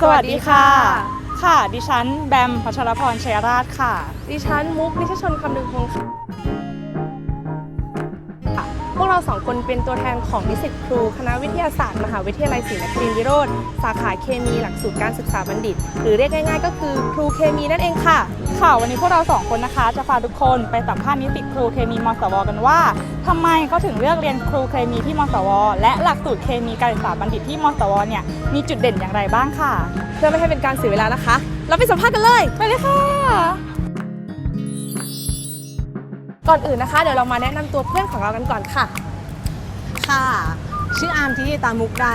สวัสดีค่ะ ค่ะ ดิฉันแบมพัชรพรชัยราชค่ะ ดิฉันมุกนิชชนคำนึงพงศ์ค่ะ พวกเราสองคนเป็นตัวแทนของนิสิตครู คณะวิทยาศาสตร์ มหาวิทยาลัยศรีนครินทรวิโรธสาขาเคมีหลักสูตรการศึกษาบัณฑิต หรือเรียกง่ายๆ ก็คือครูเคมีนั่นเองค่ะ ค่ะ วันนี้พวกเราสองคนนะคะ จะพาทุกคนไปสัมภาษณ์นิสิตครูเคมีมสวกันว่า ทำไมเขาถึงเลือกเรียนครูเคมีที่มสว และหลักสูตรเคมีการศึกษาบัณฑิตที่มสวเนี่ยมีจุดเด่นอย่างไรบ้างค่ะ เพื่อไม่ให้เป็นการเสียเวลานะคะ เราไปสัมภาษณ์กันเลยไปเลยค่ะก่อนอื่นนะคะ เดี๋ยวเรามาแนะนำตัวเพื่อนของเรากันก่อนค่ะ ค่ะ ชื่ออาร์มทิติตามุกดา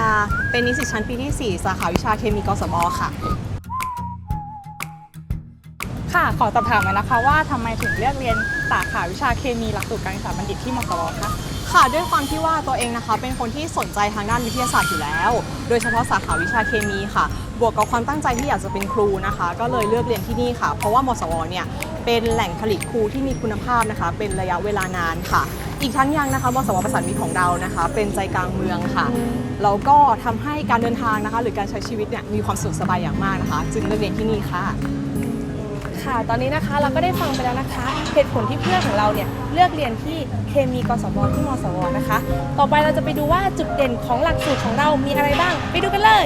เป็นนิสิตชั้นปีที่ 4 สาขาวิชาเคมีกศมค่ะ ค่ะ ขอสอบถามหน่อยนะคะ ว่าทำไมถึงเลือกเรียนสาขาวิชาเคมีหลักสูตรการศึกษาบัณฑิตที่มสวคะ ค่ะด้วยความที่ว่าตัวเองนะคะ เป็นคนที่สนใจทางด้านวิทยาศาสตร์อยู่แล้ว โดยเฉพาะสาขาวิชาเคมีค่ะ บวกกับความตั้งใจที่อยากจะเป็นครูนะคะ ก็เลยเลือกเรียนที่นี่ค่ะ เพราะว่ามสวเนี่ยเป็นแหล่งผลิตครูที่มีคุณภาพนะคะ เป็นระยะเวลานานค่ะ อีกทั้งยังนะคะมสวประสานมิตรของเรานะคะ เป็นใจกลางเมืองค่ะแล้วก็ทำให้การเดินทางนะคะ หรือการใช้ชีวิตเนี่ยมีความสะดวกสบายอย่างมากนะคะ จึงเลือกเรียนที่นี่ค่ะ ค่ะ ตอนนี้นะคะเราก็ได้ฟังไปแล้วนะคะ เหตุผลที่เพื่อนของเราเนี่ยเลือกเรียนที่เคมีกศมที่มศวนะคะ ต่อไปเราจะไปดูว่าจุดเด่นของหลักสูตรของเรามีอะไรบ้าง ไปดูกันเลย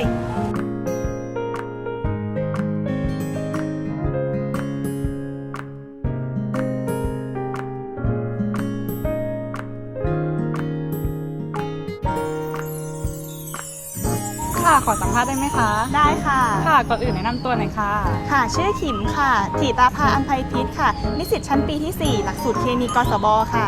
ขอสัมภาษณ์ได้ไหมคะ ได้ค่ะ ค่ะ ก่อนอื่นแนะนำตัวหน่อยค่ะ ค่ะ ชื่อขิมค่ะ ถีตาภาอันไพพิษค่ะ นิสิตชั้นปีที่ 4 หลักสูตรเคมีกศบค่ะ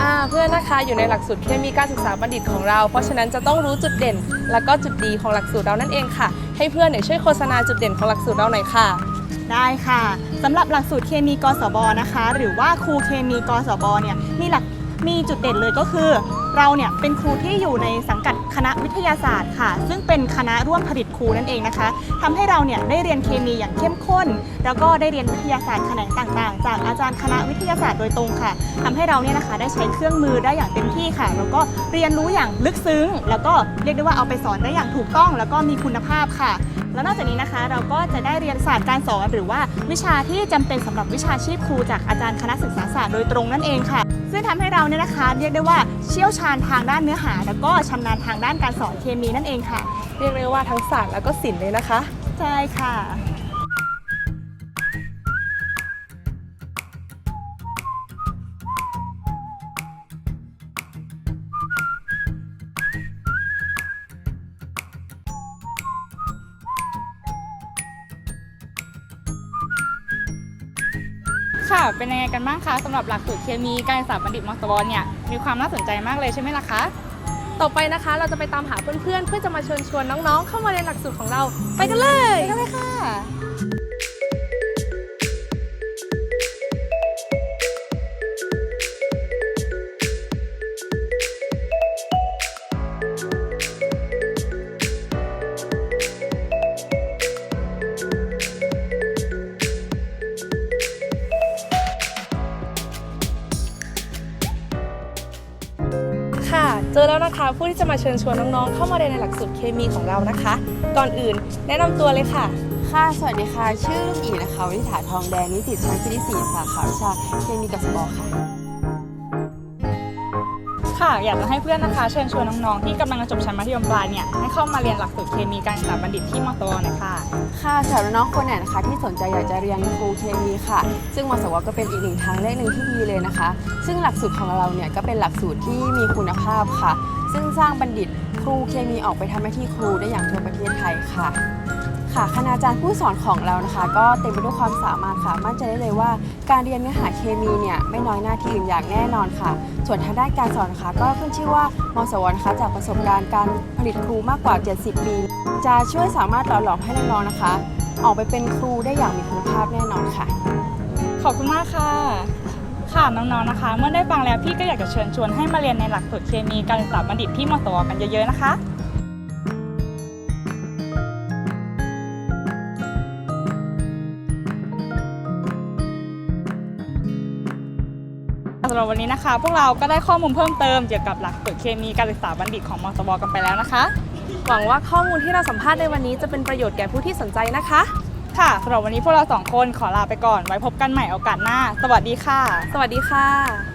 อ่าเพื่อนนะคะอยู่ในหลักสูตรเคมีการศึกษาบัณฑิตของเรา เพราะฉะนั้นจะต้องรู้จุดเด่น และก็จุดดีของหลักสูตรเรานั่นเองค่ะ ให้เพื่อนเนี่ยช่วยโฆษณาจุดเด่นของหลักสูตรเราหน่อยค่ะ ได้ค่ะสำหรับหลักสูตรเคมีกศบนะคะ หรือว่าครูเคมีกศบเนี่ยมีหลัก มีจุดเด่นเลยก็คือ เราเนี่ยเป็นครูที่อยู่ในสังกัดคณะวิทยาศาสตร์ค่ะ ซึ่งเป็นคณะร่วมผลิตครูนั่นเองนะคะทำให้เราเนี่ยได้เรียนเคมีอย่างเข้มข้น แล้วก็ได้เรียนวิทยาศาสตร์แขนงต่างๆ จากอาจารย์คณะวิทยาศาสตร์โดยตรงค่ะทำให้เราเนี่ยนะคะได้ใช้เครื่องมือได้อย่างเต็มที่ค่ะ แล้วก็เรียนรู้อย่างลึกซึ้ง แล้วก็เรียกได้ว่าเอาไปสอนได้อย่างถูกต้อง แล้วก็มีคุณภาพค่ะแล้วนอกจากนี้นะคะเราก็จะได้เรียนศาสตร์การสอน หรือว่าวิชาที่จำเป็นสำหรับวิชาชีพครูจากอาจารย์คณะศึกษาศาสตร์โดยตรงนั่นเองค่ะ ซึ่งทำให้เราเนี่ยนะคะเรียกได้ว่าเชี่ยวชาญทางด้านเนื้อหา แล้วก็ชำนาญทางด้านการสอนเคมีนั่นเองค่ะ เรียกได้ว่าทั้งศาสตร์แล้วก็ศิลป์เลยนะคะ ใช่ค่ะ ค่ะ เป็นยังไงกันบ้างคะสำหรับหลักสูตรเคมีการศึกษาบัณฑิตมสวเนี่ย มีความน่าสนใจมากเลยใช่ไหมล่ะคะ ต่อไปนะคะ เราจะไปตามหาเพื่อนๆ เพื่อจะมาเชิญชวนน้องๆ เข้ามาเรียนหลักสูตรของเรา ไปกันเลย ไปกันเลยค่ะค่ะ นะคะผู้ที่จะมาเชิญชวนน้องๆ เข้ามาเรียนในหลักสูตรเคมีของเรานะคะ ก่อนอื่นแนะนำตัวเลยค่ะ ค่ะ สวัสดีค่ะ ชื่อลูกอีนะคะวินิฐาทองแดงนิติชั้นปีที่4สาขาวิชาเคมีกับสบค่ะ ค่ะ อยากจะให้เพื่อนนะคะ เชิญชวนน้องๆ ที่กำลังจะจบชั้นมัธยมปลายเนี่ยให้เข้ามาเรียนหลักสูตรเคมีการศึกษาบัณฑิตที่มสวหน่อยค่ะค่ะสำหรับน้องคนไหนนะคะ ที่สนใจอยากจะเรียนครูเคมีค่ะ ซึ่งมสวก็เป็นอีกหนึ่งทางเลือกหนึ่งที่ดีเลยนะคะ ซึ่งหลักสูตรของเราเนี่ยก็เป็นหลักสูตรที่มีคุณภาพค่ะ ซึ่งสร้างบัณฑิตครูเคมีออกไปทำหน้าที่ครูได้อย่างทั่วประเทศไทยค่ะ ค่ะคณาจารย์ผู้สอนของเรานะคะ ก็เต็มไปด้วยความสามารถค่ะมั่นใจได้เลยว่า การเรียนเนื้อหาเคมีเนี่ยไม่น้อยหน้าที่อื่นอย่างแน่นอนค่ะ ส่วนทางด้านการสอนนะคะก็ขึ้นชื่อว่ามสวนะคะจากประสบการณ์การผลิตครูมากกว่า 70 ปี จะช่วยสามารถหล่อหลอมให้น้องๆนะคะ ออกไปเป็นครูได้อย่างมีคุณภาพแน่นอนค่ะ ขอบคุณมากค่ะค่ะน้องๆนะคะ เมื่อได้ฟังแล้วพี่ก็อยากจะเชิญชวนให้มาเรียนในหลักสูตรเคมีการศึกษาบัณฑิตที่มสวกันเยอะๆนะคะ สำหรับวันนี้นะคะ พวกเราก็ได้ข้อมูลเพิ่มเติมเกี่ยวกับหลักสูตรเคมีการศึกษาบัณฑิตของมสวกันไปแล้วนะคะ หวังว่าข้อมูลที่เราสัมภาษณ์ในวันนี้จะเป็นประโยชน์แก่ผู้ที่สนใจนะคะ ค่ะสำหรับวันนี้พวกเราสองคนขอลาไปก่อนไว้พบกันใหม่โอกาสหน้า สวัสดีค่ะ สวัสดีค่ะ